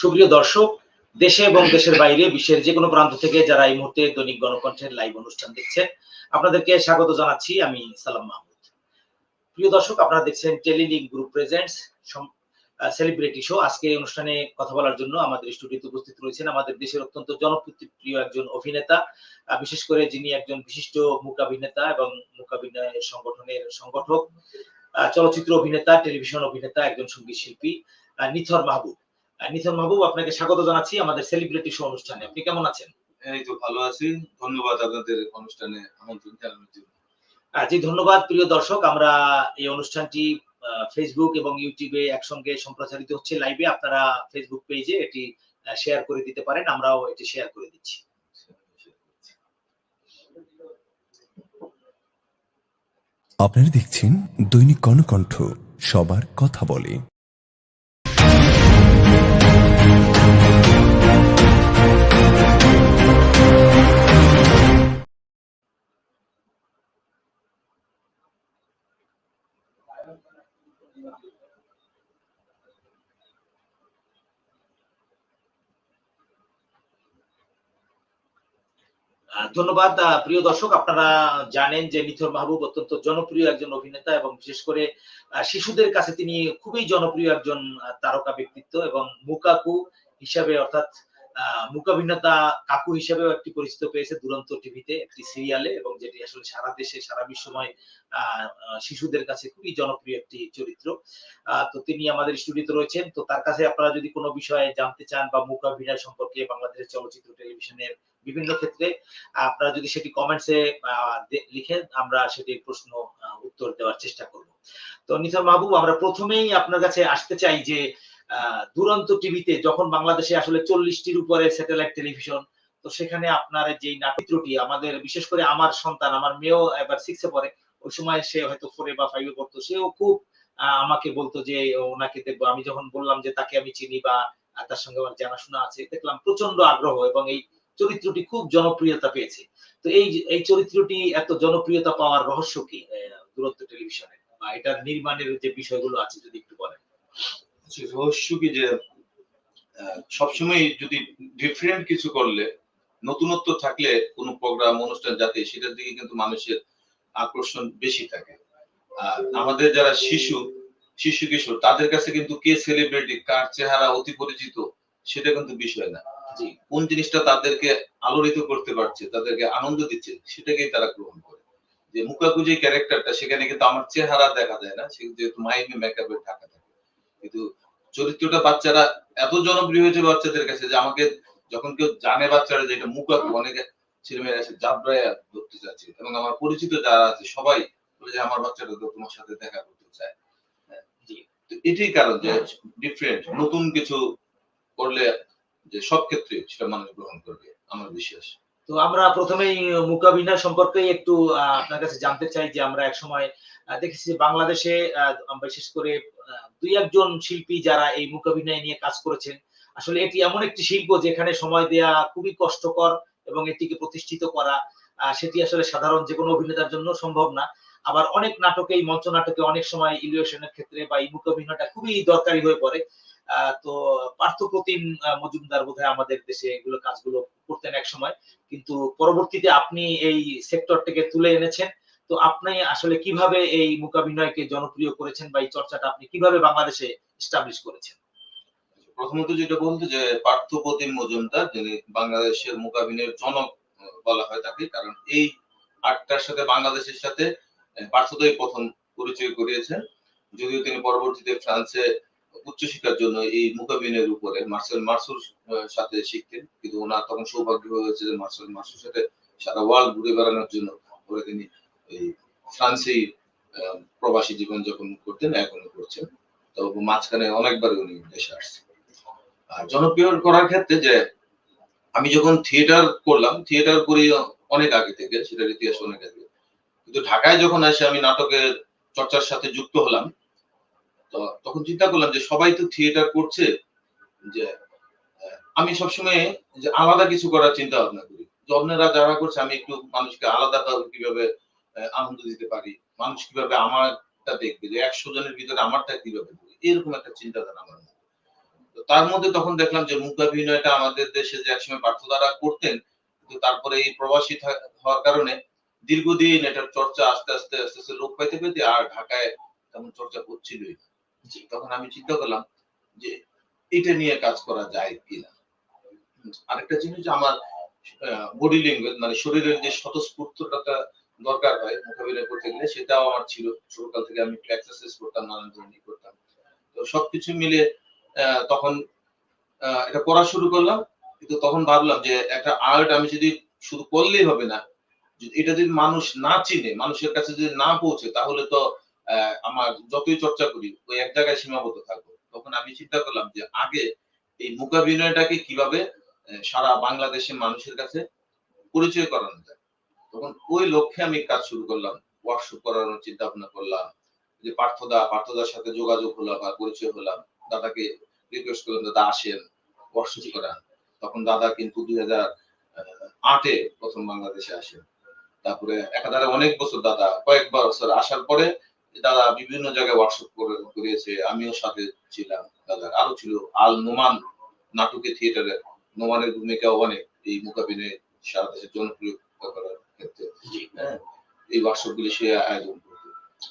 সুপ্রিয় দর্শক, দেশে এবং দেশের বাইরে বিশ্বের যে কোনো প্রান্ত থেকে যারা এই মুহূর্তে দৈনিক গণকণ্ঠের লাইভ অনুষ্ঠান দেখছেন, আপনাদেরকে স্বাগত জানাচ্ছি আমি সালাম মাহমুদ। প্রিয় দর্শক, আপনারা দেখছেন Telelink group presents celebrity show আজকে অনুষ্ঠানে কথা বলার জন্য আমাদের স্টুডিওতে উপস্থিত রয়েছেন আমাদের দেশের অত্যন্ত জনপ্রিয় একজন অভিনেতা বিশেষ করে যিনি একজন বিশিষ্ট মূকাভিনেতা এবং মূকাভিনয় সংগঠনের সংগঠক চলচ্চিত্র অভিনেতা, টেলিভিশন অভিনেতা, একজন সংগীত শিল্পী নিথর মাহবুব। নিথর মাহবুব আপনাকে স্বাগত জানাচ্ছি আমাদের সেলিব্রিটি শো অনুষ্ঠানে। আপনি কেমন আছেন? এই তো ভালো আছি। ধন্যবাদ আপনাদের অনুষ্ঠানে আমন্ত্রণ জানানোর জন্য। আহ, জি ধন্যবাদ প্রিয় দর্শক। আমরা এই অনুষ্ঠানটি আহ, ফেসবুক এবং ইউটিউবে একসঙ্গে সম্প্রচারিত হচ্ছে লাইভে আপনারা ফেসবুক পেজে এটি শেয়ার করে দিতে পারেন। আমরাও এটি শেয়ার করে দিচ্ছি। আপনারা দেখছেন দৈনিক কর্ণকণ্ঠ সবার কথা বলে। ধন্যবাদ প্রিয় দর্শক। আপনারা জানেন যে মিথর মাহবুব অত্যন্ত জনপ্রিয় একজন অভিনেতা এবং বিশেষ করে শিশুদের কাছে তিনি খুবই জনপ্রিয় একজন তারকা ব্যক্তিত্ব এবং মুকাকু হিসাবে অর্থাৎ মূকাভিনেতা কাকু হিসেবেও একটি পরিচিত পেয়েছে দুরন্ত টিভিতে একটি সিরিয়ালে এবং যেটি আসলে সারা দেশে সারা বিশ্বময় শিশুদের কাছে খুবই জনপ্রিয় একটি চরিত্র। তো তিনি আমাদের স্টুডিওতে রয়েছেন। তো তার কাছে আপনারা যদি কোনো বিষয়ে জানতে চান বা মূকাভিনয় সম্পর্কে বাংলাদেশের চলচ্চিত্র টেলিভিশনের বিভিন্ন ক্ষেত্রে আপনারা যদি সেটি কমেন্টসে লিখেন আমরা সেটি প্রশ্ন উত্তর দেওয়ার চেষ্টা করব। তো নিথর মাহবুব আমরা প্রথমেই আপনার কাছে আসতে চাই যে আহ, দুরন্ত টিভিতে যখন বাংলাদেশে আসলে চল্লিশটির উপরে স্যাটেলাইট টেলিভিশন তো সেখানে আপনার যেই নাটকটি আমাদের বিশেষ করে আমার সন্তান, আমার মেয়েও এবার সিক্সে পড়ে, ওই সময় সে হয়তো ফোরে বা ফাইভে পড়তো, সেও খুব আমাকে বলতো যে ওনাকে দেখব। আমি যখন বললাম যে তাকে আমি চিনি বা তার সঙ্গে আমার জানাশোনা আছে, দেখলাম প্রচণ্ড আগ্রহ এবং এই চরিত্রটি খুব জনপ্রিয়তা পেয়েছে। তো এই এই চরিত্রটি এত জনপ্রিয়তা পাওয়ার রহস্য কি দুরন্ত টেলিভিশনে বা এটার নির্মাণের যে বিষয়গুলো আছে, যদি একটু বলেন। রহস্য কি যে সবসময় যদি ডিফারেন্ট কিছু করলে নতুনত্ব থাকলে কোনো প্রোগ্রাম অনুষ্ঠান যাতে সেটার দিকে কিন্তু মানুষের আকর্ষণ বেশি থাকে। আর আমাদের যারা শিশু শিশু কিশোর তাদের কাছে কিন্তু কে সেলিব্রিটি কার চেহারা অতি পরিচিত সেটা কিন্তু বিষয় না। কোন জিনিসটা তাদেরকে আলোড়িত করতে পারছে তাদেরকে আনন্দ দিচ্ছে সেটাকেই তারা গ্রহণ করে। যে মুকাকু যে ক্যারেক্টারটা সেখানে কিন্তু আমার চেহারা দেখা যায় না সে যেহেতু মাইমে মেকআপে ঢাকা থাকে কিন্তু চরিত্রটা বাচ্চারা এত জনপ্রিয় হয়েছে বাচ্চাদের কাছে যে আমাকে যখন কেউ জানে বাচ্চারা যে এটা মুকাকু অনেকে ছেলেমেয়েরা এসে জাবরায় ধরতে চাচ্ছে। এবং আমার পরিচিত যারা আছে সবাই বলে যে আমার বাচ্চাটা তো তোমার সাথে দেখা করতে চায়। হ্যাঁ, তো এটাই কারণ যে ডিফারেন্ট নতুন কিছু করলে যে সব ক্ষেত্রে সেটা মানুষ গ্রহণ করবে আমার বিশ্বাস। তো আমরা প্রথমেই মুকাবিনয় সম্পর্কে একটু আপনার কাছে জানতে চাই যে আমরা এক সময় দেখেছি বাংলাদেশে বিশেষ করে দুই একজন শিল্পী যারা এই মুকাবিনয় নিয়ে কাজ করেছেন, আসলে এটি এমন একটি শিল্প যেখানে সময় দেয়া খুবই কষ্টকর এবং এটিকে প্রতিষ্ঠিত করা সেটি আসলে সাধারণ যে কোনো অভিনেতার জন্য সম্ভব না। আবার অনেক নাটকে, এই মঞ্চ নাটকে অনেক সময় ইলিউশনের ক্ষেত্রে বা এই মুকাবিনয়টা খুবই দরকারি হয়ে পড়ে। তো পার্থপ্রতিম মজুমদার বোধহয় আমাদের দেশে এগুলো কাজগুলো করতেন এক সময় কিন্তু পরবর্তীতে আপনি এই সেক্টরটাকে তুলে এনেছেন। তো আপনি আসলে কীভাবে এই মুকাবিনয়কে জনপ্রিয় করেছেন বা এই চর্চাটা আপনি কীভাবে বাংলাদেশে এস্টাবলিশ করেছেন? প্রথমত যেটা বলতে যে পার্থপ্রতিম মজুমদার, যিনি বাংলাদেশের মোকাবিনের জনক বলা হয় তাকে, কারণ এই আর্টটার সাথে বাংলাদেশের সাথে পার্থদই প্রথম পরিচয় করিয়েছেন। যদিও তিনি পরবর্তীতে ফ্রান্সে উচ্চশিক্ষার জন্য এই মুকাবিনের উপরে মার্সেল মার্সুর সাথে শিখতেন, কিন্তু ওনার তখন সৌভাগ্য হয়েছে যে মার্সেল মার্সুর সাথে সারা ওয়ার্ল্ড ঘুরে বেড়ানোর জন্য পরে তিনি এই ফ্রান্সেই আহ, প্রবাসী জীবন যাপন করতেন এখনও করছেন। তো মাঝখানে অনেকবার উনি দেশে আসছেন। আর জনপ্রিয় করার ক্ষেত্রে যে আমি যখন থিয়েটার করলাম থিয়েটার করি অনেক আগে থেকে সেটার ইতিহাস অনেক আগে। কিন্তু ঢাকায় যখন এসে আমি নাটকের চর্চার সাথে যুক্ত হলাম তো তখন চিন্তা করলাম যে সবাই তো থিয়েটার করছে যে আমি সবসময় যে আলাদা কিছু করার চিন্তা ভাবনা করি। যে অন্যরা যারা করছে আমি একটু মানুষকে আলাদা কীভাবে আনন্দ দিতে পারি। মানুষ কীভাবে আমারটা দেখবে? যে একশো জনের ভিতরে আমারটা কীভাবে দেখবে? এরকম একটা চিন্তাধারা আমার মধ্যে। তো তার মধ্যে তখন দেখলাম যে মূকাভিনয়টা আমাদের দেশে যে একসময় পার্থ দ্বারা করতেন কিন্তু তারপরে এই প্রবাসী হওয়ার কারণে দীর্ঘদিন এটার চর্চা আস্তে আস্তে আস্তে আস্তে লোক পাইতে পেতে আর ঢাকায় তেমন চর্চা করছিলই তখন আমি চিন্তা করলাম যে এটা নিয়ে কাজ করা যায় কিনা। আরেকটা জিনিস আমার বডি ল্যাঙ্গুয়েজ মানে শরীরের যে স্বতঃস্ফূর্ততা দরকার হয় মোকাবিলা করতে গেলে, সেটাও আমার ছিল। ছোটকাল থেকে আমি একটু এক্সারসাইজ করতাম, নানান ধরনের করতাম। তো সবকিছু মিলে তখন এটা করা শুরু করলাম, কিন্তু তখন ভাবলাম যে একটা আর্ট আমি যদি শুধু করলেই হবে না এটা যদি মানুষ না চিনে, মানুষের কাছে যদি না পৌঁছে, তাহলে তো আমার যতই চর্চা করি, ওই এক জায়গায় সীমাবদ্ধ থাকব। তখন আমি চিন্তা করলাম যে আগে এই মোকাবিনয়টাকে কীভাবে সারা বাংলাদেশের মানুষের কাছে পরিচয় করানো যায়। তখন ওই লক্ষ্যে আমি কাজ শুরু করলাম ওয়ার্কশপ করানোর চিন্তা ভাবনা করলাম যে পার্থদা পার্থদার সাথে যোগাযোগ হলো বা পরিচয় হলাম দাদাকে রিকোয়েস্ট করলাম দাদা আসেন ওয়ার্কশপ করান। তখন দাদা কিন্তু দুই হাজার আটে প্রথম বাংলাদেশে আসেন। তারপরে একাধারে অনেক বছর দাদা কয়েক বছর আসার পরে দাদা বিভিন্ন জায়গায় ওয়ার্কশপ করিয়েছে আমিও সাথে ছিলাম দাদার। আরও ছিল আল নোমান নাটকে থিয়েটারে নোমানের ভূমিকা অনেক এই মোকাবিনে সারা দেশে জনপ্রিয় করার ক্ষেত্রে হ্যাঁ, এই ওয়ার্কশপ গুলি সে আয়োজন করতো।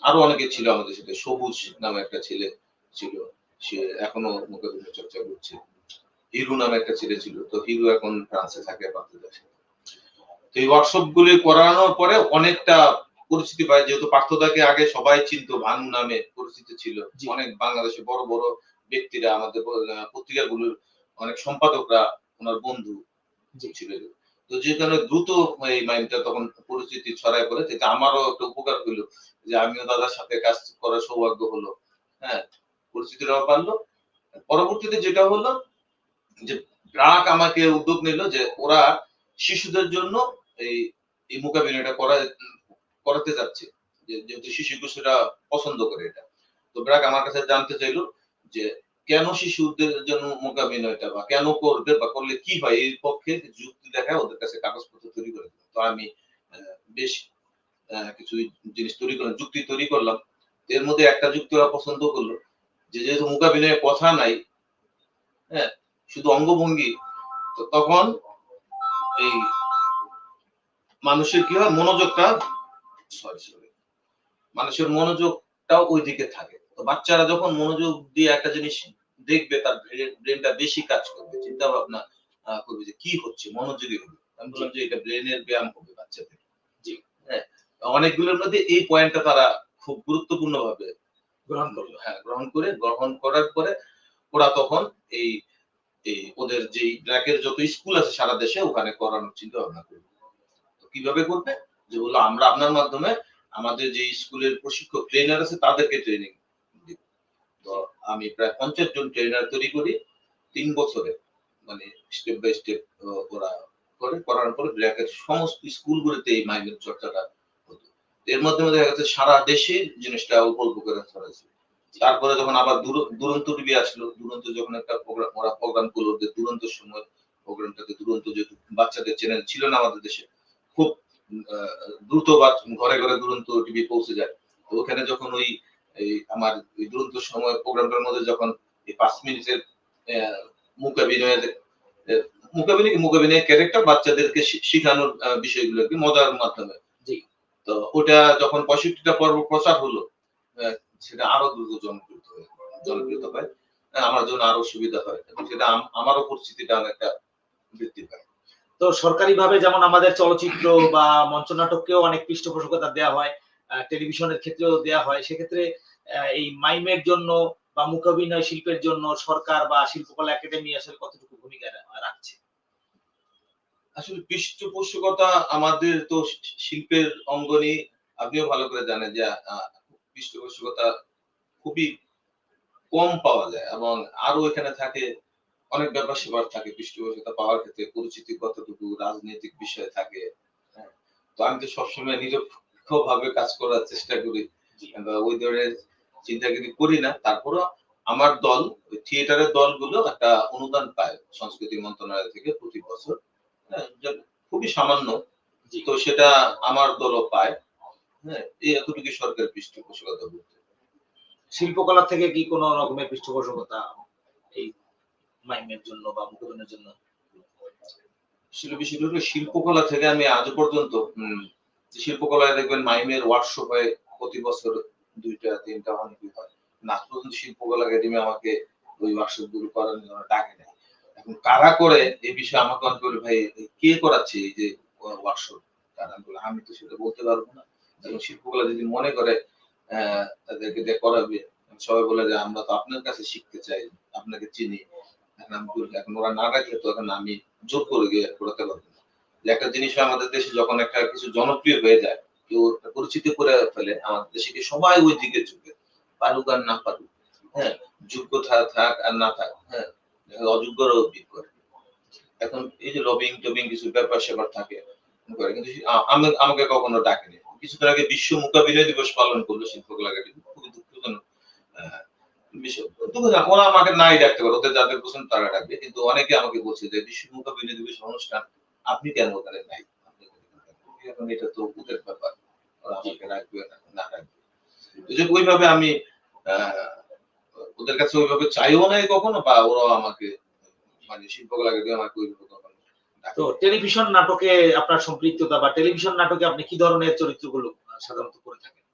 আরও অনেকে ছিল আমাদের সাথে সবুজ নামে একটা ছেলে ছিল সে এখনও মোকাবিনে চর্চা করছে। হিরু নামে একটা ছেলে ছিল তো হিরু এখন ফ্রান্সে থাকে বাংলাদেশ। তো এই ওয়ার্কশপ গুলি করানোর পরে অনেকটা পরিচিতি পায় যেহেতু পার্থদাকে আগে সবাই চিনতো ভানু নামে পরিচিত ছিল। অনেক বাংলাদেশে বড় বড় ব্যক্তিরা আমাদের পত্রিকাগুলোর অনেক সম্পাদকরা ওনার বন্ধু ছিল তো যে কারণে দ্রুত এই মাইন্ডটা তখন পরিচিতি ছড়ায় পড়ে যেটা আমারও একটা উপকার হলো যে আমিও দাদার সাথে কাজ করার সৌভাগ্য হলো। হ্যাঁ পরিচিতিটাও পারল পরবর্তীতে যেটা হলো যে ব্রাক আমাকে উদ্যোগ নিল যে ওরা শিশুদের জন্য এই এই মোকাবিলাটা করা, করাতে যাচ্ছে। যেহেতু শিশু সেটা পছন্দ করে এটা। তো ব্রাক আমার কাছে জানতে চাইলো যে কেন শিশুদের জন্য মোকাবিলাটা বা কেন করবে বা করলে কি হয়? এই পক্ষে যুক্তি দেখায়, ওদের কাছে কাগজপত্র তৈরি করে। তো আমি বেশ কিছু জিনিস তৈরি করলাম, যুক্তি তৈরি করলাম। এর মধ্যে একটা যুক্তি ওরা পছন্দ করল, যে যেহেতু মোকাবিলায় কথা নাই হ্যাঁ শুধু অঙ্গভঙ্গি, তো তখন এই মানুষের কি হয়? মনোযোগটা সরি সরি মানুষের মনোযোগটাও ওই দিকে থাকে। তো বাচ্চারা যখন মনোযোগ দিয়ে একটা জিনিস দেখবে তার ব্রেনটা বেশি কাজ করবে। চিন্তা ভাবনা করবে যে কি হচ্ছে মনোযোগী হবে আমি বললাম যে এটা ব্রেনের ব্যায়াম হবে বাচ্চাদের। জি। হ্যাঁ অনেকগুলোর মধ্যে এই পয়েন্টটা তারা খুব গুরুত্বপূর্ণ ভাবে গ্রহণ করল। হ্যাঁ গ্রহণ করে গ্রহণ করার পরে ওরা তখন এই এই ওদের যে ব্র্যাকের যত স্কুল আছে সারা দেশে ওখানে করানোর চিন্তা ভাবনা করবে। তো কীভাবে করবে? যে বলল আমরা আপনার মাধ্যমে আমাদের যে স্কুলের প্রশিক্ষক ট্রেনার আছে তাদেরকে ট্রেনিং তো আমি প্রায় পঞ্চাশ জন ট্রেনার তৈরি করি তিন বছরে। মানে স্টেপ বাই স্টেপ ওরা করে। করার পরে ব্র্যাকের সমস্ত স্কুলগুলোতে এই মাইমের চর্চাটা হতো। এর মাধ্যমে দেখা যাচ্ছে সারা দেশে জিনিসটা অল্প করে ছড়াইছে তারপরে যখন আবার দুরন্ত টিভি আসলো, দুরন্ত যখন একটা প্রোগ্রাম ওরা প্রোগ্রাম করল যে দুরন্ত সময় প্রোগ্রামটাতে দুরন্ত যেহেতু বাচ্চাদের চ্যানেল ছিল না আমাদের দেশে, খুব দ্রুত বা ঘরে ঘরে দুরন্ত টিভি পৌঁছে যায়। ওখানে যখন ওই এই আমার ওই দুরন্ত সময় প্রোগ্রামটার মধ্যে যখন এই পাঁচ মিনিটের আহ, কি? মুখাভিনয় ক্যারেক্টার বাচ্চাদেরকে শিখানোর মজার মাধ্যমে। জি। তো ওটা যখন পঁয়ষট্টিটা পর্ব প্রচার হলো সেটা আরও দ্রুত জনপ্রিয় জনপ্রিয়তা পায় আমার জন্য আরও সুবিধা হয় সেটা আমারও পরিস্থিতিটা অনেকটা বৃদ্ধি পায়। তো সরকারিভাবে যেমন আমাদের চলচ্চিত্র বা মঞ্চনাটককেও অনেক পৃষ্ঠপোষকতা দেওয়া হয় টেলিভিশনের ক্ষেত্রেও দেওয়া হয় সেক্ষেত্রে এই মাইমের জন্য বা মুখাভিনয় শিল্পের জন্য সরকার বা শিল্পকলা একাডেমি আসলে কতটুকু ভূমিকা রাখছে? আসলে পৃষ্ঠপোষকতা আমাদের তো শিল্পের অঙ্গনে। আপনিও ভালো করে জানেন যে পৃষ্ঠপোষকতা খুবই কম পাওয়া যায় এবং আরও এখানে থাকে অনেক ব্যাপার সেবার থাকে পৃষ্ঠপোষকতা পাওয়ার ক্ষেত্রে পরিচিতি কতটুকু রাজনৈতিক বিষয় থাকে। হ্যাঁ। তো আমি তো সবসময় নিরপেক্ষ ভাবে কাজ করার চেষ্টা করি। ওই ধরনের চিন্তাগিরি করি না। তারপরও আমার দল ওই থিয়েটারের দলগুলো একটা অনুদান পায় সংস্কৃতি মন্ত্রণালয় থেকে প্রতি বছর। হ্যাঁ, খুবই সামান্য। তো সেটা আমার দলও পায়। হ্যাঁ এই এতটুকু সরকার পৃষ্ঠপোষকতা করতে শিল্পকলা থেকে কি কোনো রকমের পৃষ্ঠপোষকতা এই মাইমের জন্য বা মুকাবিনের জন্য? বিষয়টা শিল্পকলা থেকে আমি আজ পর্যন্ত শিল্পকলায় দেখবেন মাইমের ওয়ার্কশপ হয় প্রতি বছর। দুইটা, তিনটা অনেকই হয়? নাচ পর্যন্ত শিল্পকলা একাডেমি আমাকে ওই ওয়ার্কশপগুলো করার জন্য ডাকে নেয় এখন কারা করে এই বিষয়ে আমাকে অনেক বলে, ভাই কে করাচ্ছে এই যে ওয়ার্কশপ কারা আমি আমি তো সেটা বলতে পারব না। এবং শিল্পকলা যদি মনে করে তাদেরকে দিয়ে করাবে, সবাই বলে যে, আমরা তো আপনার কাছে শিখতে চাই, আপনাকে চিনি। এখন ওরা না রাখলে তো এখন আমি জোর করে গিয়ে করাতে পারব না। একটা জিনিস আমাদের দেশে, যখন একটা কিছু জনপ্রিয় হয়ে যায় কেউ একটা পরিচিতি করে ফেলে আমাদের দেশে কি সবাই ওই দিকে ঝুঁকে। পারুক আর না পারুক হ্যাঁ? যোগ্যতা থাক আর না থাক হ্যাঁ? অযোগ্যরাও বিট করে। এখন এই যে লবিং টবিং কিছু ব্যাপার স্যাপার থাকে, করে, কিন্তু আমাকে কখনো ডাকেনি। কিছুদিন আগে বিশ্ব মোকাবিলা দিবস পালন করল শিল্পকলা একাডেমি খুবই দুঃখজনক ওরা আমাকে নাই ডাকতে পারে, ওদের যাদের পছন্দ তারা ডাকবে, কিন্তু অনেকে আমাকে বলছে যে, বিশ্ব মোকাবিলা দিবস অনুষ্ঠান, আপনি কেন ওখানে নাই? এখন এটা তো ওদের ব্যাপার। ওরা আমাকে রাখবে না রাখবে। ওইভাবে আমি ওদের কাছে ওইভাবে চাইও নাই কখনো বা ওরাও আমাকে মানে শিল্পকলা একাডেমি আমাকে ওইভাবে কখনো তো টেলিভিশন নাটকে আপনার সম্পৃক্ততা বা টেলিভিশন নাটকে আপনি কি ধরনের চরিত্রগুলো সাধারণত করে থাকেন?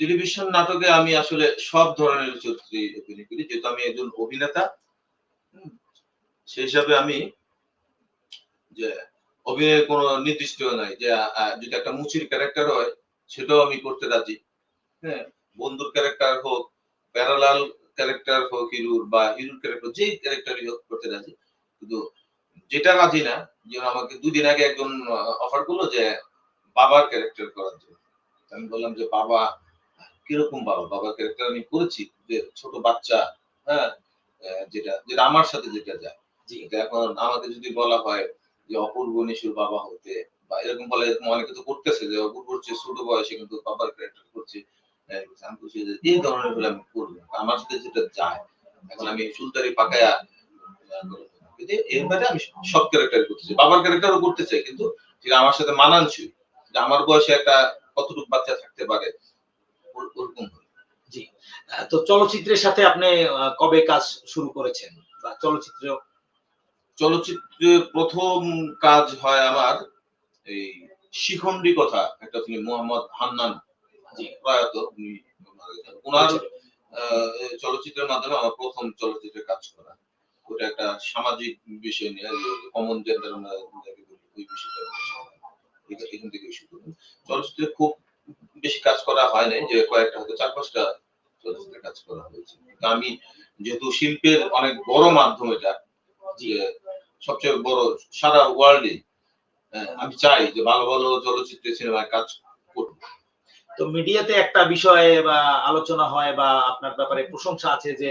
টেলিভিশন নাটকে আমি আসলে সব ধরনের চরিত্রে অভিনয় করি। যেহেতু আমি একজন অভিনেতা সেই হিসাবে আমি যে অভিনয়ের কোনো নির্দিষ্ট নাই যে যদি একটা মুচির ক্যারেক্টার হয় সেটাও আমি করতে রাজি। হ্যাঁ বন্ধুর ক্যারেক্টার হোক প্যারালাল ক্যারেক্টার হোক হিরুর বা হিরুর ক্যারেক্টার যেই ক্যারেক্টারই হোক করতে রাজি। কিন্তু যেটা রাজি না যেমন আমাকে দুদিন আগে একজন অফার করল যে বাবার ক্যারেক্টার করার জন্য। আমি বললাম যে বাবা কীরকম বাবা? বাবার ক্যারেক্টার আমি করেছি যে ছোট বাচ্চা হ্যাঁ যেটা যেটা আমার সাথে যেটা যায়। এটা এখন আমাকে যদি বলা হয় যে অপূর্ব নিশুর বাবা হতে বা এরকম বলে এরকম অনেকে তো করতেছে যে অপূর্বর চেয়ে ছোট বয়সে কিন্তু বাবার ক্যারেক্টার করছে আমি এই ধরনের হলে আমি করব আমার সাথে যেটা যায়, এখন আমি সুলতারি পাকায়া এবারে আমি সব ক্যারেক্টার করতে চাই বাবার ক্যারেক্টারও করতে চাই, কিন্তু সেটা আমার সাথে মানানসই। যে আমার বয়সে একটা কতটুকু বাচ্চা থাকতে পারে ওরকম জি। তো চলচ্চিত্রের সাথে আপনি কবে কাজ শুরু করেছেন? বা চলচ্চিত্র চলচ্চিত্রে প্রথম কাজ হয় আমার এই শিখণ্ডী কথা একটা ফিল্ম মোহাম্মদ হান্নান প্রয়াত উনি ওনার চলচ্চিত্রের মাধ্যমে আমার প্রথম চলচ্চিত্রে কাজ করা। ওটা একটা সামাজিক বিষয় নিয়ে কমন জেন্ডার আমরা ওই বিষয়টা এখান- থেকে শুরু চলচ্চিত্রে খুব বেশি কাজ করা হয় নাই যে কয়েকটা হয়তো চার পাঁচটা চলচ্চিত্রে কাজ করা হয়েছে। আমি যেহেতু শিল্পের অনেক বড় মাধ্যম এটা যে সবচেয়ে বড় সারা ওয়ার্ল্ডে আমি চাই যে ভালো ভালো চলচ্চিত্রে সিনেমায় কাজ করব তো মিডিয়াতে একটা বিষয়ে বা আলোচনা হয় বা আপনার ব্যাপারে প্রশংসা আছে যে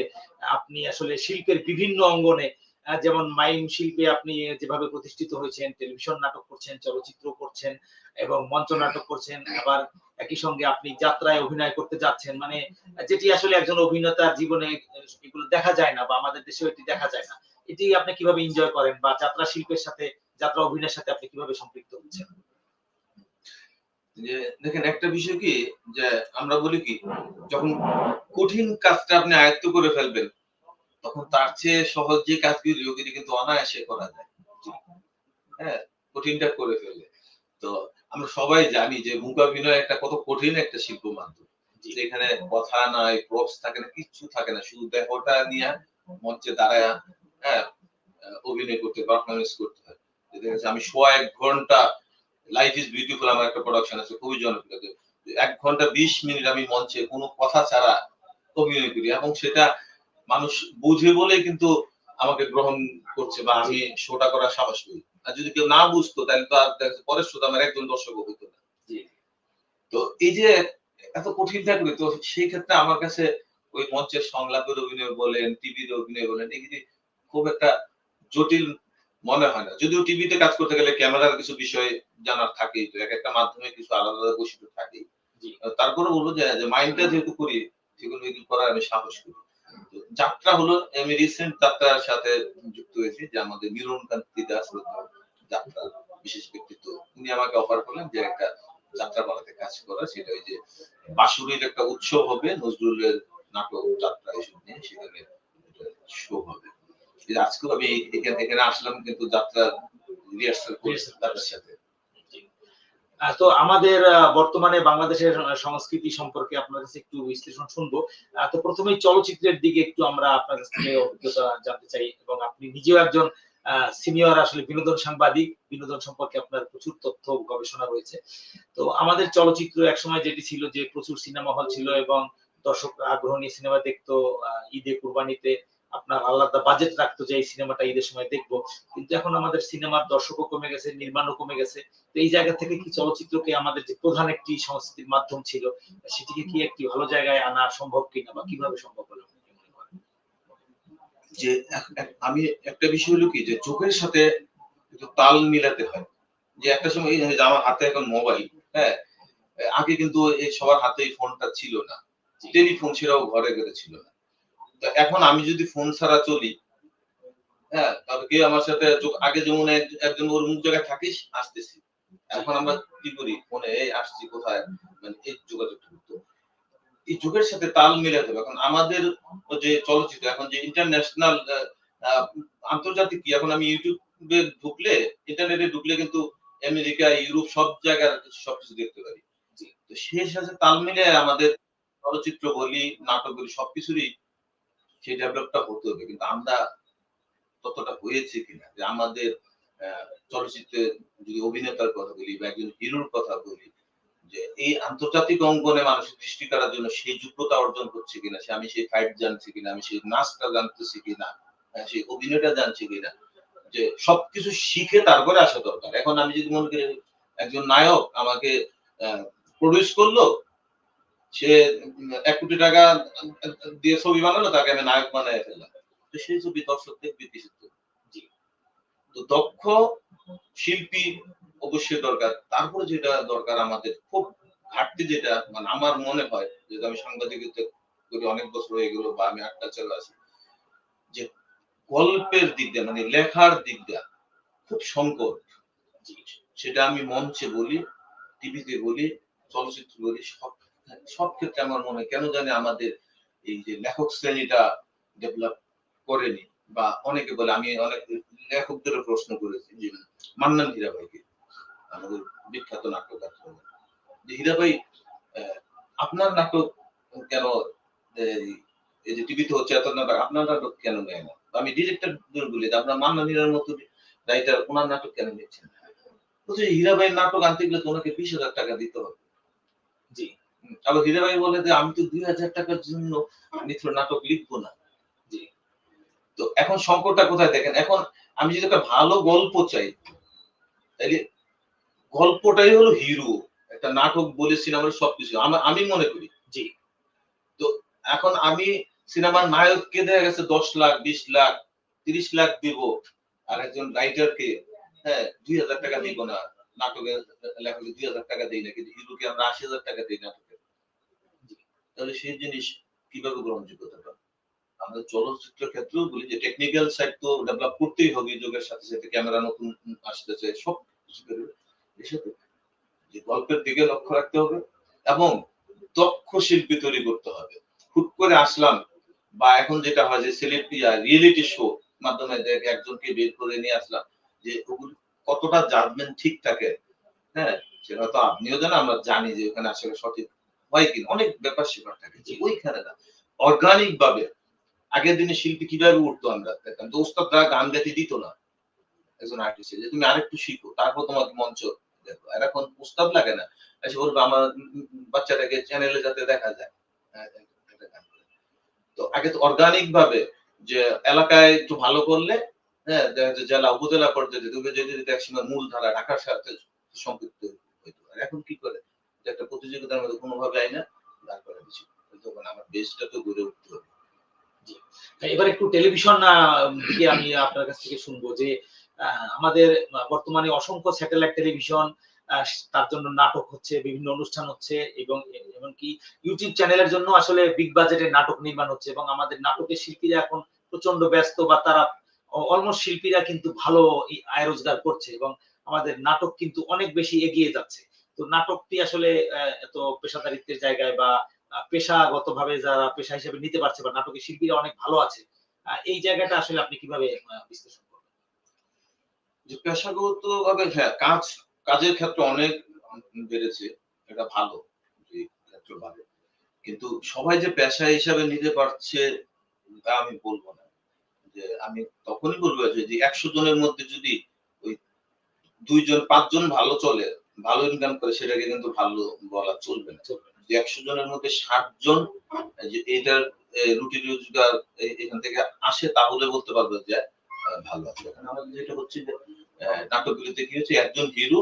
আপনি আসলে শিল্পের বিভিন্ন অঙ্গনে যেমন মাইম শিল্পে আপনি যেভাবে প্রতিষ্ঠিত হয়েছেন, টেলিভিশন নাটক করছেন, চলচ্চিত্র করছেন এবং মঞ্চ নাটক করছেন, আবার একই সঙ্গে আপনি যাত্রায় অভিনয় করতে যাচ্ছেন মানে যেটি আসলে একজন অভিনেতার জীবনে এগুলো দেখা যায় না বা আমাদের দেশেও এটি দেখা যায় না। এটি আপনি কীভাবে এনজয় করেন বা যাত্রা শিল্পের সাথে যাত্রা অভিনয়ের সাথে আপনি কীভাবে সম্পৃক্ত হচ্ছেন? যে দেখেন একটা বিষয় কি যে আমরা বলি কি যখন কঠিন কাজটা আপনি আয়ত্ত করে ফেলবেন তখন তার চেয়ে সহজ যে কাজগুলি ওগুলি কিন্তু অনায়াসে করা যায়। হ্যাঁ কঠিনটা করে ফেলে। তো আমরা সবাই জানি যে মূকাভিনয় একটা কত কঠিন একটা শিল্প মাধ্যম। যেখানে কথা নাই প্রপস থাকে না কিচ্ছু থাকে না। শুধু দেহটা নিয়ে মঞ্চে দাঁড়ায় হ্যাঁ অভিনয় করতে পারফরমেন্স করতে হয়। আমি সোয়া এক ঘণ্টা লাইফ ইজ বিউটিফুল আমার একটা প্রোডাকশন আছে খুবই জনপ্রিয়। এক ঘণ্টা বিশ মিনিট আমি মঞ্চে কোনো কথা ছাড়া অভিনয় করি। এবং সেটা মানুষ বুঝে বলে কিন্তু আমাকে গ্রহণ করছে বা আমি শোটা করার সাহস করি। আর যদি কেউ না বুঝতো তাহলে তো আর পরের শোটা আমার একজন দর্শক হতো না। তো এই যে এত কঠিন থাকবে তো সেই ক্ষেত্রে আমার কাছে ওই মঞ্চের সংলাপের অভিনয় বলেন টিভির অভিনয় বলেন এগুলি খুব একটা জটিল মনে হয় না। যদিও টিভিতে কাজ করতে গেলে ক্যামেরার কিছু বিষয় জানার থাকেই তো এক একটা মাধ্যমে কিছু আলাদা আলাদা বৈশিষ্ট্য থাকেই। তারপরে বলব যে মাইন্ডটা যেহেতু করি সেগুলো এগুলো করার আমি সাহস করি। যাত্রা হলো আমি রিসেন্ট যাত্রার সাথে যুক্ত হয়েছি যে আমাদের মিলন কান্তি দাস যাত্রা বিশেষ ব্যক্তিত্ব। উনি আমাকে অফার করলেন যে একটা যাত্রা পালাতে কাজ করা সেটা ওই যে বাঁশুরির একটা উৎসব হবে নজরুলের নাটক যাত্রা এসব নিয়ে সেখানে শো হবে। আজকেও আমি এখানে এখানে আসলাম কিন্তু যাত্রা রিহার্সাল করে Rehearsal তাদের সাথে। তো আমাদের বর্তমানে বাংলাদেশের সংস্কৃতি সম্পর্কে আপনার কাছে একটু বিশ্লেষণ শুনব। তো প্রথমেই চলচ্চিত্রের দিকে একটু আমরা আপনার কাছ থেকে অভিজ্ঞতা জানতে চাই এবং আপনি নিজেও একজন সিনিয়র আসলে বিনোদন সাংবাদিক। বিনোদন সম্পর্কে আপনার প্রচুর তথ্য গবেষণা রয়েছে। তো আমাদের চলচ্চিত্র একসময় যেটি ছিল যে প্রচুর সিনেমা হল ছিল এবং দর্শক আগ্রহ নিয়ে সিনেমা দেখতো ঈদে কুরবানিতে। আপনার আলাদা বাজেট রাখতো যে এই সিনেমাটা ঈদের সময় দেখব। কিন্তু এখন আমাদের সিনেমার দর্শকও কমে গেছে নির্মাণও কমে গেছে। তো এই জায়গা থেকে কি চলচ্চিত্রকে আমাদের যে প্রধান একটি সংস্কৃতির মাধ্যম ছিল সেটিকে কি একটি ভালো জায়গায় আনা সম্ভব কিনা বা কীভাবে সম্ভব হলো? যে আমি একটা বিষয় হলো কি যে চোখের সাথে একটু তাল মিলাতে হয়। যে একটা সময় যে আমার হাতে এখন মোবাইল হ্যাঁ? আগে কিন্তু সবার হাতে ফোনটা ছিল না। টেলিফোন সেটাও ঘরে ঘরে ছিল না। এখন আমি যদি ফোন ছাড়া চলি হ্যাঁ তাহলে কে আমার সাথে আগে যেমন একজন ওর মুখ জায়গায় থাকিস, আসতেছি। এখন আমরা কি করি? ফোনে, এই, আসছি, কোথায়? মানে এই যোগাযোগ তো এই যুগের সাথে তাল মিলাতে হবে। এখন আমাদের যে চলচ্চিত্র, এখন যে ইন্টারন্যাশনাল আন্তর্জাতিক কি? এখন আমি ইউটিউবে ঢুকলে ইন্টারনেটে ঢুকলে কিন্তু আমেরিকা, ইউরোপ সব জায়গার সবকিছু দেখতে পারি। তো সেই সাথে তাল মিলে আমাদের চলচ্চিত্র বলি, নাটক বলি, সবকিছুরই সেই ডেভেলপটা হতে হবে। কিন্তু আমরা ততটা হয়েছে কিনা? যে আমাদের চলচ্চিত্রে যদি অভিনেতার কথা বলি বা একজন হিরোর কথা বলি, যে এই আন্তর্জাতিক অঙ্গনে মানুষের দৃষ্টি করার জন্য সেই যোগ্যতা অর্জন করছে কিনা, সে আমি সেই ফাইট জানছি কিনা, আমি সেই নাচটা জানতেছি কিনা সেই অভিনয়টা জানছি কিনা, যে সবকিছু শিখে তারপরে আসা দরকার। এখন আমি যদি মনে করি একজন নায়ক আমাকে প্রডিউস করল সে এক কোটি টাকা দিয়ে ছবি বানালো তাকে আমি নায়ক বানায় ফেললাম। তো সেই ছবি দর্শক দেখবে কিসের তো দক্ষ শিল্পী অবশ্যই দরকার। তারপরে যেটা দরকার আমাদের খুব ঘাটতি যেটা মানে আমার মনে হয় যেহেতু আমি সাংবাদিকতা করি অনেক বছর হয়ে গেল বা আমি আটটা চলে আছি যে গল্পের দিক দিয়ে মানে লেখার দিক দিয়ে খুব সংকট। সেটা আমি মঞ্চে বলি টিভিতে বলি চলচ্চিত্র বলি সব সব ক্ষেত্রে আমার মনে হয় কেন জানি আমাদের এই যে লেখক শ্রেণীটা ডেভেলপ করেনি বা অনেকে বলে আমি অনেক লেখকদেরও প্রশ্ন করেছি যে মান্নান হীরাভাইকে আমাদের বিখ্যাত নাট্যকার যে হীরাভাই আহ, আপনার নাটক কেন এই যে টিভিতে হচ্ছে এত নাটক আপনার নাটক কেন নেয় না? আমি ডিরেক্টর বলি আপনার মান্নান হীরার মতো রাইটার ওনার নাটক কেন নিচ্ছেন না? বলছে হীরাভাইয়ের নাটক আনতে গেলে তো ওনাকে বিশ হাজার টাকা দিতে হবে। জি। আবার হীরাভাই বলে যে আমি তো দুই হাজার টাকার জন্য নিত্য নাটক লিখব না। জি। তো এখন সংকটটা কোথায় দেখেন? এখন আমি যদি একটা ভালো গল্প চাই তাহলে গল্পটাই হলো হিরো। একটা নাটক বলে সিনেমার সবকিছু। আমা- আমি মনে করি। জি। তো এখন আমি সিনেমার নায়ককে দেখা গেছে দশ লাখ বিশ লাখ তিরিশ লাখ দিব। আর একজন রাইটারকে হ্যাঁ দুই হাজার টাকা দিব না। নাটকের লেখকে দুই হাজার টাকা দিই না। কিন্তু হিরোকে আমরা আশি হাজার টাকা দিই নাটকে তাহলে সেই জিনিস কীভাবে গ্রহণযোগ্যতা পাবে? আমাদের চলচ্চিত্র ক্ষেত্রেও বলি যে টেকনিক্যাল সাইড তো ডেভেলপ করতেই হবে যুগের সাথে সাথে ক্যামেরা নতুন আসতেছে, সব কিছু। সাথে যে গল্পের দিকে লক্ষ্য রাখতে হবে এবং দক্ষ শিল্পী তৈরি করতে হবে। হুট করে আসলাম বা এখন যেটা হয় যে সেলিব্রিটি রিয়েলিটি শো মাধ্যমে একজনকে বের করে নিয়ে আসলাম যে ওগুলো কতটা জাজমেন্ট ঠিক থাকে হ্যাঁ? সেটা তো আপনিও জানেন, আমরা জানি যে ওখানে আসলে সঠিক হয় কিনা অনেক ব্যাপার স্যাপার থাকে যে ওইখানে না অর্গানিক ভাবে আগের দিনে শিল্পী কীভাবে উঠতো আমরা? দেখতাম তো ওস্তাদরা গান গাইতে দিত না একজন আর্টিস্ট যে তুমি আরেকটু শিখো তারপর তোমাকে মঞ্চ দেখো। আর এখন প্রস্তাব লাগে না এসে বলবে আমার বাচ্চাটাকে চ্যানেলে যাতে দেখা যায়। হ্যাঁ, করে। তো আগে তো অর্গানিক ভাবে যে এলাকায় একটু ভালো করলে হ্যাঁ জেলা উপজেলা পর্যায়ে যেতে যদি মূল ধারা ঢাকার সাথে সম্পৃক্ত হইতো এখন কি করে? যে একটা প্রতিযোগিতার মধ্যে কোনোভাবে আই না তারপরে কিছু তখন আমার বেসটা তো গড়ে উঠতে হবে। এবার একটু টেলিভিশন আমি আপনার কাছ থেকে শুনব যে আমাদের বর্তমানে অসংখ্য স্যাটেলাইট টেলিভিশন তার জন্য নাটক হচ্ছে, বিভিন্ন অনুষ্ঠান হচ্ছে এবং এমনকি ইউটিউব চ্যানেলের জন্য আসলে বিগ বাজেটের নাটক নির্মাণ হচ্ছে এবং আমাদের নাটকের শিল্পীরা এখন প্রচণ্ড ব্যস্ত বা তারা অলমোস্ট শিল্পীরা কিন্তু ভালো আয় রোজগার করছে এবং আমাদের নাটক কিন্তু অনেক বেশি এগিয়ে যাচ্ছে। তো নাটকটি আসলে এত পেশাদারিত্বের জায়গায় বা আহ, পেশাগতভাবে যারা পেশা হিসেবে নিতে পারছে বা নাটকের শিল্পীরা অনেক ভালো আছে এই জায়গাটা আসলে আপনি কীভাবে বিশ্লেষণ করবেন? যে পেশাগত ভাবে হ্যাঁ কাজ কাজের ক্ষেত্রে অনেক বেড়েছে এটা ভালো ক্ষেত্র ভালো। কিন্তু সবাই যে পেশা হিসাবে নিতে পারছে তা আমি বলব না। যে আমি তখনই বলব যে একশো জনের মধ্যে যদি ওই দুইজন পাঁচজন ভালো চলে ভালো ইনকাম করে সেটাকে কিন্তু ভালো বলা চলবে না। একশো জনের মধ্যে ষাট জন এটার রুটি রোজগার এখান থেকে আসে, তাহলে বলতে পারবে যে ভালো আছে। আমাদের যেটা হচ্ছে যে নাটকগুলিতে কি হচ্ছে, একজন হিরো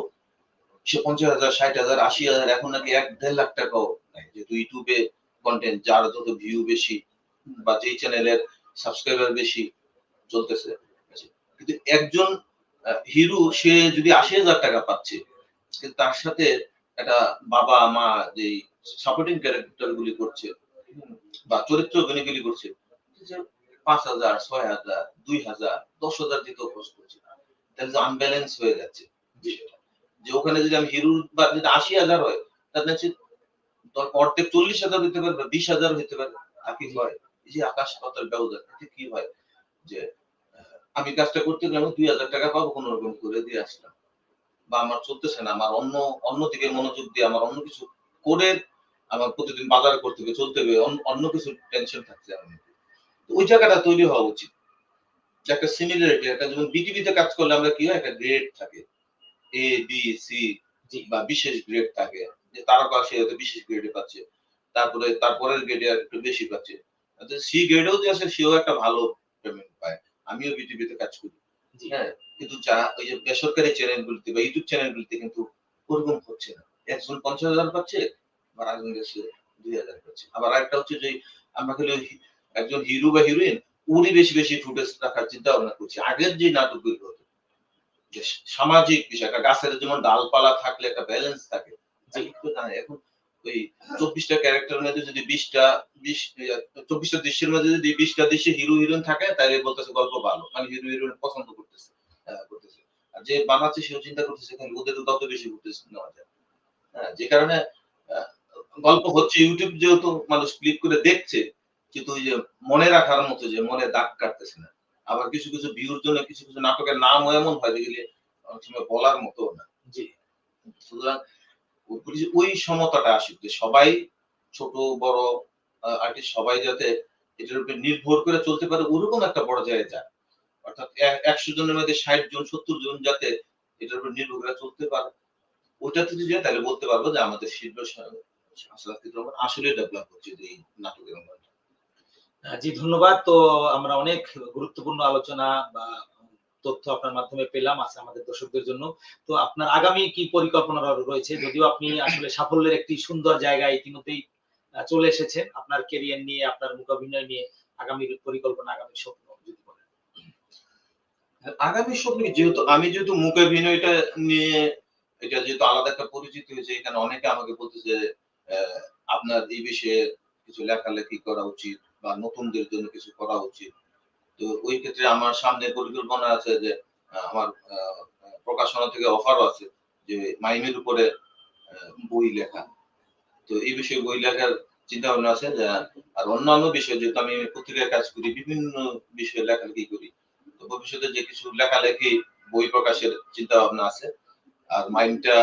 সে পঞ্চাশ হাজার, ষাট হাজার, আশি হাজার, এখন নাকি এক, দেড় লাখ টাকাও নেয়। যেহেতু ইউটিউবে কন্টেন্ট যার যত ভিউ বেশি, বা যেই চ্যানেলের সাবস্ক্রাইবার বেশি চলতেছে কিন্তু একজন হিরো, সে যদি আশি হাজার টাকা পাচ্ছে তার সাথে একটা বাবা, মা যে সাপোর্টিং ক্যারেক্টার গুলি করছে, বা চরিত্র অভিনয়গুলি করছে পাঁচ হাজার, ছয় হাজার, দুই হাজার, দশ হাজার খরচ করছে। তাহলে আনব্যালেন্স হয়ে যাচ্ছে যে ওখানে যদি আমি হিরো বা যদি আশি হাজার হয়, তাহলে অর্ধেক চল্লিশ হাজার হইতে পারে বা বিশ হাজার হইতে পারে। হয়? এই যে আকাশ পাতাল ব্যবধান এতে কি হয়? যে আমি কাজটা করতে গেলে আমি দুই হাজার টাকা পাবো, কোনো রকম করে দিয়ে আসলাম। বা আমার চলতেছে না আমার অন্য অন্য দিকে মনোযোগ দিয়ে আমার অন্য কিছু করে আমার প্রতিদিন বাজার করতে হবে চলতে হবে অন্য- কিছু টেনশন থাকছে আমার। ওই জায়গাটা তৈরি হওয়া উচিত। একটা সিমিলারিটি একটা যেমন বিটিভিতে কাজ করলে আমরা কি হয় একটা গ্রেড থাকে। এ বি সি বা বিশেষ গ্রেড থাকে। যে তারকা সে হয়তো বিশেষ গ্রেডে পাচ্ছে তারপরে তারপরের গ্রেডে আর একটু বেশি পাচ্ছে। সি গ্রেডেও যে আছে সেও একটা ভালো পেমেন্ট পায়। আমিও বিটিভিতে কাজ করি। হ্যাঁ কিন্তু যা ওই যে বেসরকারি চ্যানেলগুলিতে বা ইউটিউব চ্যানেলগুলিতে কিন্তু ওরকম হচ্ছে না। একজন পঞ্চাশ হাজার পাচ্ছে আবার আরেকজন দেশে দুই হাজার পাচ্ছে। আবার আরেকটা হচ্ছে যে আমরা খালি একজন হিরো বা হিরোইন উনি বেশি বেশি ফুটেজ রাখার চিন্তা ভাবনা করছি। আগের যে নাটকগুলি হতো সামাজিক বিষয় একটা গাছের যেমন ডালপালা থাকলে একটা ব্যালেন্স থাকে এখন চব্বিশটা ক্যারেক্টার মধ্যে যদি বিশটা বিশ চব্বিশটা দৃশ্যের মধ্যে যদি বিশটা দৃশ্যে হিরো হিরোইন থাকে তাহলে বলতেছে গল্প ভালো। মানে হিরো হিরোইন পছন্দ করতেছে করতেছে। আর যে বানাচ্ছে সেও চিন্তা করতেছে খালি ওদের তত বেশি করতেছে নেওয়া যায়। হ্যাঁ, যে কারণে গল্প হচ্ছে ইউটিউব যেহেতু মানুষ ক্লিক করে দেখছে কিন্তু ওই যে মনে রাখার মতো যে মনে দাগ কাটতেছে না। আবার কিছু কিছু ভিউর জন্য কিছু কিছু নাটকের নামও এমন হয় যেগুলি অনেক সময় বলার মতো না। জি। সুতরাং ওই- সমতাটা আসুক যে সবাই ছোট, বড় আর্টিস্ট সবাই যাতে এটার উপর নির্ভর করে চলতে পারে, ওরকম একটা পর্যায়ে যায় অর্থাৎ একশো জনের মধ্যে ষাট জন, সত্তর জন যাতে এটার উপর নির্ভর করে চলতে পারে ওটাতে যদি যায় তাহলে বলতে পারব যে আমাদের শিল্প আসলে ডেভেলপ হচ্ছে এই নাটকের জি, ধন্যবাদ। তো আমরা অনেক গুরুত্বপূর্ণ আলোচনা বা তথ্য আপনার মাধ্যমে পেলাম আছে আমাদের দর্শকদের জন্য। তো আপনার আগামী কি পরিকল্পনা রয়েছে? যদিও আপনি আসলে সাফল্যের একটি সুন্দর জায়গায় ইতিমধ্যেই চলে এসেছেন। আপনার কেরিয়ার নিয়ে, আপনার মুখাভিনয় নিয়ে আগামী পরিকল্পনা, আগামী স্বপ্ন যদি বলেন। আগামী স্বপ্ন যেহেতু আমি যেহেতু মুখাভিনয়টা নিয়ে এটা যেহেতু আলাদা একটা পরিচিতি হয়েছে, এখানে অনেকে আমাকে বলতেছে আপনার এই বিষয়ে কিছু লেখালেখি করা উচিত বা নতুনদের জন্য কিছু করা উচিত। তো ওই ক্ষেত্রে আমার সামনে পরিকল্পনা আছে যে আমার প্রকাশনা থেকে অফারও আছে যে মাইমের উপরে বই লেখা। তো এই বিষয়ে বই লেখার চিন্তা ভাবনা আছে আর অন্যান্য বিষয় যেহেতু আমি পত্রিকায় কাজ করি, বিভিন্ন বিষয়ে লেখালেখি করি, তো ভবিষ্যতে যে কিছু লেখালেখি, বই প্রকাশের চিন্তা ভাবনা আছে। আর মাইন্ডটা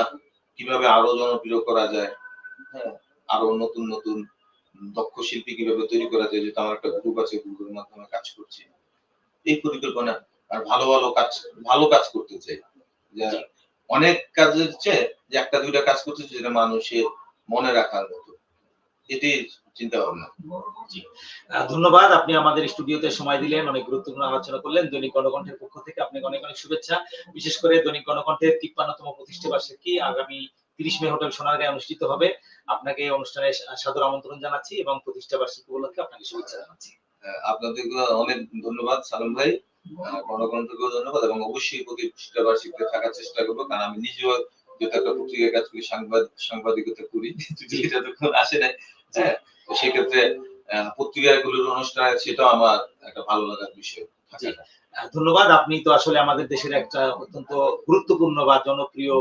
কীভাবে আরও জনপ্রিয় করা যায় হ্যাঁ আরও নতুন নতুন দক্ষ শিল্পী কীভাবে তৈরি করা যায়, যেহেতু আমার একটা গ্রুপ আছে গ্রুপের মাধ্যমে কাজ করছি। এই পরিকল্পনা আর ভালো ভালো কাজ ভালো কাজ করতে চাই। অনেক কাজের চেয়ে যে একটা দুইটা কাজ করতে চাই যেটা মানুষের মনে রাখার মতো। এটাই চিন্তা ভাবনা। ধন্যবাদ। আপনি আমাদের স্টুডিওতে সময় দিলেন অনেক গুরুত্বপূর্ণ আলোচনা করলেন। দৈনিক গণকণ্ঠের পক্ষ থেকে আপনাকে অনেক অনেক শুভেচ্ছা। বিশেষ করে দৈনিক গণকণ্ঠের তিপ্পান্নতম প্রতিষ্ঠা বার্ষিকী আগামী তিরিশ মে হোটেল সোনারগাঁয়ে অনুষ্ঠিত হবে। আপনাকে অনুষ্ঠানে সাদর আমন্ত্রণ জানাচ্ছি এবং প্রতিষ্ঠা বার্ষিকী উপলক্ষে আপনাকে শুভেচ্ছা জানাচ্ছি। আপনাদেরকে অনেক ধন্যবাদ সালাম ভাই। গণতন্ত্রকেও ধন্যবাদ এবং অবশ্যই বার্ষিকীতে থাকার চেষ্টা করব কারণ আমি নিজেও যেহেতু একটা পত্রিকায় কাজ করি সাংবাদ সাংবাদিকতা করি যদি এটা তখন আসে নাই হ্যাঁ সেক্ষেত্রে পত্রিকাগুলোর অনুষ্ঠান সেটাও আমার একটা ভালো লাগার বিষয় ধন্যবাদ। আপনি তো আসলে আমাদের দেশের একটা অত্যন্ত গুরুত্বপূর্ণ বা জনপ্রিয়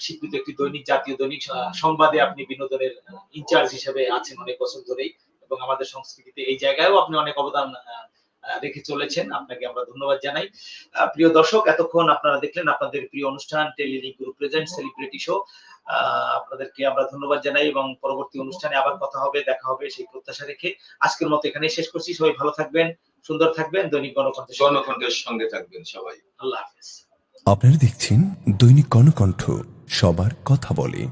স্বীকৃত একটি দৈনিক জাতীয় দৈনিক সংবাদে আপনি বিনোদনের ইনচার্জ হিসেবে আছেন অনেক বছর ধরেই। এবং আমাদের সংস্কৃতিতে এই জায়গায়ও আপনি অনেক অবদান রেখে চলেছেন। আপনাকে আমরা ধন্যবাদ জানাই। প্রিয় দর্শক এতক্ষণ আপনারা দেখলেন আপনাদের প্রিয় অনুষ্ঠান Telelink group present celebrity show আপনাদেরকে আমরা ধন্যবাদ জানাই এবং পরবর্তী অনুষ্ঠানে আবার কথা হবে দেখা হবে সেই প্রত্যাশা রেখে। আজকের মতো এখানেই শেষ করছি। সবাই ভালো থাকবেন সুন্দর থাকবেন দৈনিক গণকণ্ঠের সঙ্গে থাকবেন। গণকণ্ঠের সঙ্গে থাকবেন সবাই। আল্লাহ হাফেজ। আপনারা দেখছেন দৈনিক কর্ণকণ্ঠ সবার কথা বলে।